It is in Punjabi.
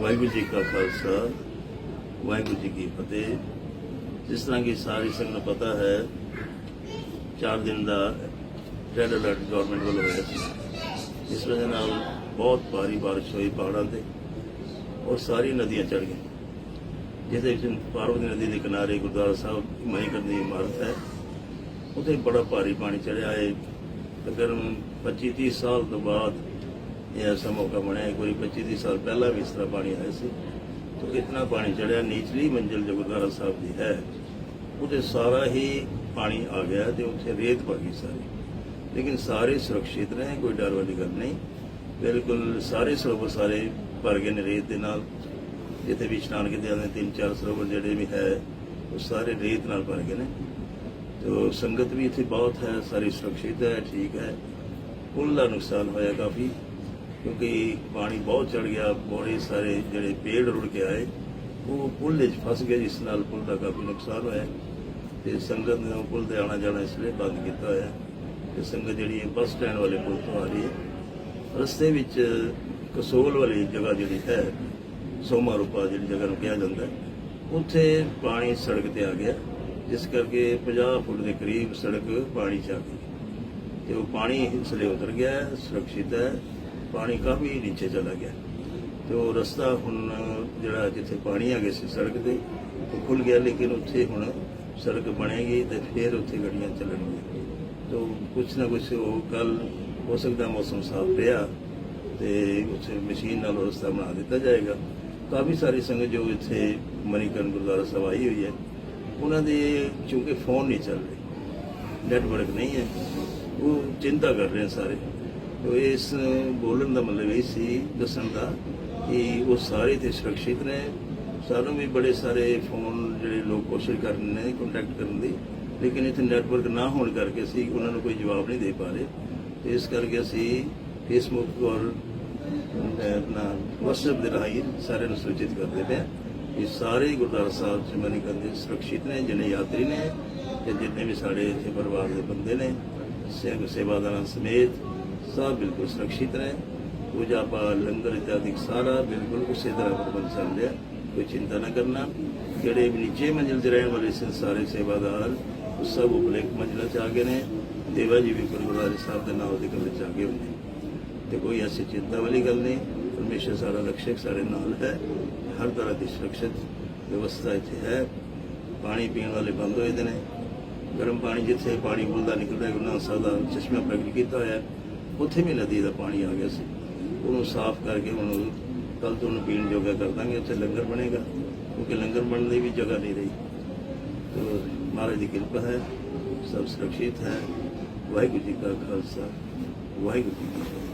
ਵਾਹਿਗੁਰੂ ਜੀ ਕਾ ਖਾਲਸਾ, ਵਾਹਿਗੁਰੂ ਜੀ ਕੀ ਫਤਿਹ। ਜਿਸ ਤਰ੍ਹਾਂ ਕਿ ਸਾਰੀ ਸੰਗਤ ਨੂੰ ਪਤਾ ਹੈ 4 ਦਿਨ ਦਾ ਰੈੱਡ ਅਲਰਟ ਗਵਰਨਮੈਂਟ ਵੱਲੋਂ ਹੋਇਆ ਸੀ। ਇਸ ਵਜ੍ਹਾ ਨਾਲ ਬਹੁਤ ਭਾਰੀ ਬਾਰਿਸ਼ ਹੋਈ ਪਹਾੜਾਂ ਤੇ ਔਰ ਸਾਰੀ ਨਦੀਆਂ ਚੜ ਗਈਆਂ। ਜਿਹਦੇ ਵਿੱਚ ਪਾਰਵਤੀ ਨਦੀ ਦੇ ਕਿਨਾਰੇ ਗੁਰਦੁਆਰਾ ਸਾਹਿਬ ਮਾਈਕਰ ਦੀ ਇਮਾਰਤ ਹੈ। ਉੱਥੇ ਬੜਾ ਭਾਰੀ ਪਾਣੀ ਚੜਿਆ ਹੈ। ਤਕਰੀਬਨ 25 30 ਸਾਲ ਤੋਂ ਬਾਅਦ ਇਹ ਐਸਾ ਮੌਕਾ ਬਣਿਆ ਇੱਕ ਵਾਰੀ 25 ਸਾਲ ਪਹਿਲਾਂ ਵੀ ਇਸ ਤਰ੍ਹਾਂ ਪਾਣੀ ਆਇਆ ਸੀ। ਤੋ ਇਤਨਾ ਪਾਣੀ ਚੜਿਆ? ਨੀਚਲੀ ਮੰਜ਼ਿਲ ਜੋ ਗੁਰਦੁਆਰਾ ਸਾਹਿਬ ਦੀ ਹੈ। ਉਹਦੇ ਸਾਰਾ ਹੀ ਪਾਣੀ ਆ ਗਿਆ ਤੇ ਉੱਥੇ ਰੇਤ ਪਾ ਗਈ ਸਾਰੀ। ਲੇਕਿਨ ਸਾਰੇ ਸੁਰੱਖਿਅਤ ਨੇ, ਕੋਈ ਡਰ ਵਾਲੀ ਗੱਲ ਨਹੀਂ। ਬਿਲਕੁਲ ਸਾਰੇ ਸਰੋਵਰ ਸਾਰੇ ਭਰ ਗਏ ਨੇ ਰੇਤ ਦੇ ਨਾਲ। ਜਿੱਥੇ ਵੀ ਇਸ਼ਨਾਨ ਕੀਤੇ ਜਾਂਦੇ ਤਿੰਨ ਚਾਰ ਸਰੋਵਰ ਜਿਹੜੇ ਵੀ ਹੈ, ਉਹ ਸਾਰੇ ਰੇਤ ਨਾਲ ਭਰ ਗਏ ਨੇ। ਤੋ ਸੰਗਤ ਵੀ ਇੱਥੇ ਬਹੁਤ ਹੈ, ਸਾਰੀ ਸੁਰੱਖਿਅਤ ਹੈ, ਠੀਕ ਹੈ। ਪੁੱਲ ਦਾ ਨੁਕਸਾਨ ਹੋਇਆ ਕਾਫੀ। ਕਿਉਂਕਿ ਪਾਣੀ ਬਹੁਤ ਚੜ ਗਿਆ, ਬੜੇ ਸਾਰੇ ਜਿਹੜੇ ਪੇੜ ਰੁੜ ਕੇ ਆਏ, ਉਹ ਪੁਲ ਵਿੱਚ ਫਸ ਗਏ, ਜਿਸ ਨਾਲ ਪੁਲ ਦਾ ਕਾਫੀ ਨੁਕਸਾਨ ਹੋਇਆ। ਤੇ ਸੰਗਤ ਨੇ ਉਹ ਪੁੱਲ ਤੇ ਆਣਾ ਜਾਣਾ ਇਸ ਲਈ ਬੰਦ ਕੀਤਾ ਹੋਇਆ। ਤੇ ਸੰਗਤ ਜਿਹੜੀ ਹੈ, ਬੱਸ ਸਟੈਂਡ ਵਾਲੇ ਪੁਲ ਤੋਂ ਆ ਰਹੀ ਹੈ। ਰਸਤੇ ਵਿੱਚ ਕਸੋਲ ਵਾਲੀ ਜਗ੍ਹਾ ਜਿਹੜੀ ਹੈ, ਸੋਮਾ ਰੂਪਾ ਜਿਹੜੀ ਜਗ੍ਹਾ ਨੂੰ ਕਿਹਾ ਜਾਂਦਾ ਹੈ, ਉੱਥੇ ਪਾਣੀ ਸੜਕ ਤੇ ਆ ਗਿਆ। ਜਿਸ ਕਰਕੇ 50 ਫੁੱਟ ਦੇ ਕਰੀਬ ਸੜਕ ਪਾਣੀ ਚ ਆ ਗਈ। ਤੇ ਉਹ ਪਾਣੀ ਇਸ ਲਈ ਉਤਰ ਗਿਆ, ਸੁਰੱਖਿਅਤ ਹੈ। ਪਾਣੀ ਕਾਫੀ ਨੀਚੇ ਚਲਾ ਗਿਆ। ਤੇ ਉਹ ਰਸਤਾ ਹੁਣ ਜਿਹੜਾ ਜਿੱਥੇ ਪਾਣੀ ਆ ਗਿਆ ਸੀ ਸੜਕ ਤੇ ਉਹ ਖੁੱਲ ਗਿਆ ਲੇਕਿਨ ਉੱਥੇ ਹੁਣ ਸੜਕ ਬਣੇਗੀ ਤੇ ਫਿਰ ਉੱਥੇ ਗੱਡੀਆਂ ਚੱਲਣਗੀਆਂ। ਤੋ ਕੁਛ ਨਾ ਕੁਛ ਉਹ ਕੱਲ ਹੋ ਸਕਦਾ ਮੌਸਮ ਸਾਫ਼ ਰਿਹਾ ਤੇ ਉੱਥੇ ਮਸ਼ੀਨ ਨਾਲ ਉਹ ਰਸਤਾ ਬਣਾ ਦਿੱਤਾ ਜਾਏਗਾ। ਕਾਫੀ ਸਾਰੀ ਸੰਗਤ ਜੋ ਇੱਥੇ ਮਨੀਕਰਨ ਗੁਰਦੁਆਰਾ ਸਾਹਿਬ ਆਈ ਹੋਈ ਹੈ, ਉਹਨਾਂ ਦੇ ਕਿਉਂਕਿ ਫੋਨ ਨਹੀਂ ਚੱਲ ਰਹੇ। ਨੈਟਵਰਕ ਨਹੀਂ ਹੈ। ਉਹ ਚਿੰਤਾ ਕਰ ਰਹੇ ਸਾਰੇ। ਤੋ ਇਸ ਬੋਲਣ ਦਾ ਮਤਲਬ ਇਹ ਸੀ, ਦੱਸਣ ਦਾ, ਕਿ ਉਹ ਸਾਰੇ ਤੇ ਸੁਰੱਖਿਅਤ ਨੇ। ਸਾਨੂੰ ਵੀ ਬੜੇ ਸਾਰੇ ਫੋਨ ਜਿਹੜੇ ਲੋਕ ਕੋਸ਼ਿਸ਼ ਕਰ ਰਹੇ ਨੇ ਕੰਟੈਕਟ ਕਰਨ ਦੀ, ਲੇਕਿਨ ਇੱਥੇ ਨੈਟਵਰਕ ਨਾ ਹੋਣ ਕਰਕੇ ਅਸੀਂ ਉਹਨਾਂ ਨੂੰ ਕੋਈ ਜਵਾਬ ਨਹੀਂ ਦੇ ਪਾ ਰਹੇ। ਇਸ ਕਰਕੇ ਅਸੀਂ ਫੇਸਬੁੱਕ ਔਰ ਆਪਣਾ WhatsApp ਦੇ ਰਾਹੀਂ ਸਾਰਿਆਂ ਨੂੰ ਸੂਚਿਤ ਕਰਦੇ ਪਏ ਹਾਂ। ਸਾਰੇ ਹੀ ਗੁਰਦੁਆਰਾ ਸਾਹਿਬ ਚ ਮਨੀ ਕਰਦੇ ਸੁਰੱਖਿਅਤ ਨੇ, ਜਿੰਨੇ ਯਾਤਰੀ ਨੇ ਤੇ ਜਿੰਨੇ ਵੀ ਸਾਡੇ ਇੱਥੇ ਪਰਿਵਾਰ ਦੇ ਬੰਦੇ ਨੇ ਸੇਵ ਸੇਵਾਦਾਰਾਂ ਸਮੇਤ ਸਭ ਬਿਲਕੁਲ ਸੁਰੱਖਿਅਤ ਨੇ ਪੂਜਾ ਪਾਠ, ਲੰਗਰ ਇਤਿਆਦਿ ਸਾਰਾ ਬਿਲਕੁਲ ਉਸੇ ਤਰ੍ਹਾਂ ਪ੍ਰਬੰਧ ਚੱਲ ਰਿਹਾ ਕੋਈ ਚਿੰਤਾ ਨਾ ਕਰਨਾ। ਜਿਹੜੇ ਨੀਚੇ ਮੰਜ਼ਿਲ 'ਚ ਰਹਿਣ ਵਾਲੇ ਸੀ ਸਾਰੇ ਸੇਵਾਦਾਰ, ਉਹ ਸਭ ਉਪਲੇ ਮੰਜ਼ਿਲਾਂ 'ਚ ਆ ਗਏ ਨੇ। ਦੇਵਾ ਜੀ ਵੀ ਗੁਰਦੁਆਰੇ ਸਾਹਿਬ ਦੇ ਨਾਮ ਦੇ ਕਮਰੇ 'ਚ ਆ ਗਏ ਹੋਏ ਤੇ ਕੋਈ ਐਸੀ ਚਿੰਤਾ ਵਾਲੀ ਗੱਲ ਨਹੀਂ। ਪਰਮੇਸ਼ਰ ਸਾਰਾ ਰਖਸ਼ਕ, ਸਾਰੇ ਨਾਲ ਹੈ। ਹਰ ਤਰ੍ਹਾਂ ਦੀ ਸੁਰੱਖਿਅਤ ਵਿਵਸਥਾ ਇੱਥੇ ਹੈ। ਪਾਣੀ ਪੀਣ ਵਾਲੇ ਬੰਦ ਹੋਏ ਦੇ ਨੇ। ਗਰਮ ਪਾਣੀ ਜਿੱਥੇ ਪਾਣੀ ਬੁਲਦਾ ਨਿਕਲਦਾ ਹੈ, ਗੁਰੂ ਨਾਨਕ ਸਾਹਿਬ ਦਾ ਚਸ਼ਮਾ ਪ੍ਰਗਟ ਕੀਤਾ ਹੋਇਆ ਉੱਥੇ ਵੀ ਨਦੀ ਦਾ ਪਾਣੀ ਆ ਗਿਆ ਸੀ। ਉਹਨੂੰ ਸਾਫ਼ ਕਰਕੇ ਹੁਣ ਕੱਲ ਤੋਂ ਉਹਨੂੰ ਪੀਣ ਜੋਗਾ ਕਰ ਦਾਂਗੇ। ਉੱਥੇ ਲੰਗਰ ਬਣੇਗਾ, ਕਿਉਂਕਿ ਲੰਗਰ ਬਣਨ ਦੀ ਵੀ ਜਗ੍ਹਾ ਨਹੀਂ ਰਹੀ। ਤੋ ਮਹਾਰਾਜ ਦੀ ਕਿਰਪਾ ਹੈ, ਸਭ ਸੁਰੱਖਿਅਤ ਹੈ। ਵਾਹਿਗੁਰੂ ਜੀ ਕਾ ਖਾਲਸਾ, ਵਾਹਿਗੁਰੂ ਜੀ ਕੀ ਫਤਿਹ।